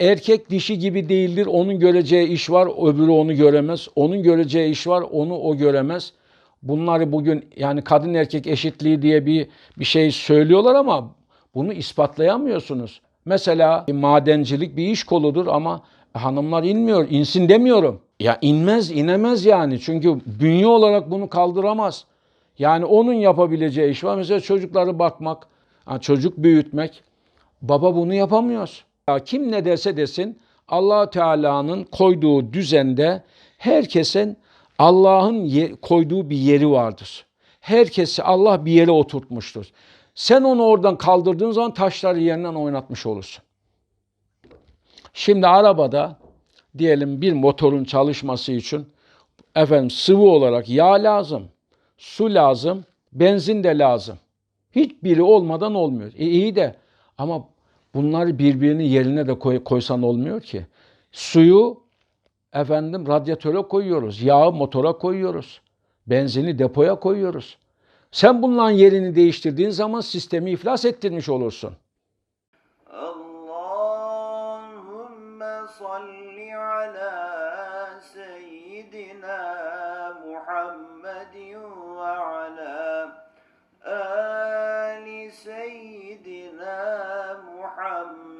Erkek dişi gibi değildir. Onun göreceği iş var, öbürü onu göremez. Onun göreceği iş var, onu o göremez. Bunları bugün yani kadın erkek eşitliği diye bir bir şey söylüyorlar ama bunu ispatlayamıyorsunuz. Mesela madencilik bir iş koludur ama hanımlar inmiyor. insin demiyorum. Ya inmez, inemez yani. Çünkü bünye olarak bunu kaldıramaz. Yani onun yapabileceği iş var. Mesela çocukları bakmak, çocuk büyütmek. Baba bunu yapamıyor. Kim ne derse desin allah Teala'nın koyduğu düzende herkesin Allah'ın koyduğu bir yeri vardır. Herkesi Allah bir yere oturtmuştur. Sen onu oradan kaldırdığın zaman taşları yerinden oynatmış olursun. Şimdi arabada diyelim bir motorun çalışması için efendim sıvı olarak yağ lazım, su lazım, benzin de lazım. Hiçbiri olmadan olmuyor. E iyi de ama Bunlar birbirini yerine de koy, koysan olmuyor ki. Suyu efendim radyatöre koyuyoruz, yağı motora koyuyoruz, benzini depoya koyuyoruz. Sen bunların yerini değiştirdiğin zaman sistemi iflas ettirmiş olursun. Allahümme salli ala seyyidina Muhammedin ve ala ali seyyidina محمد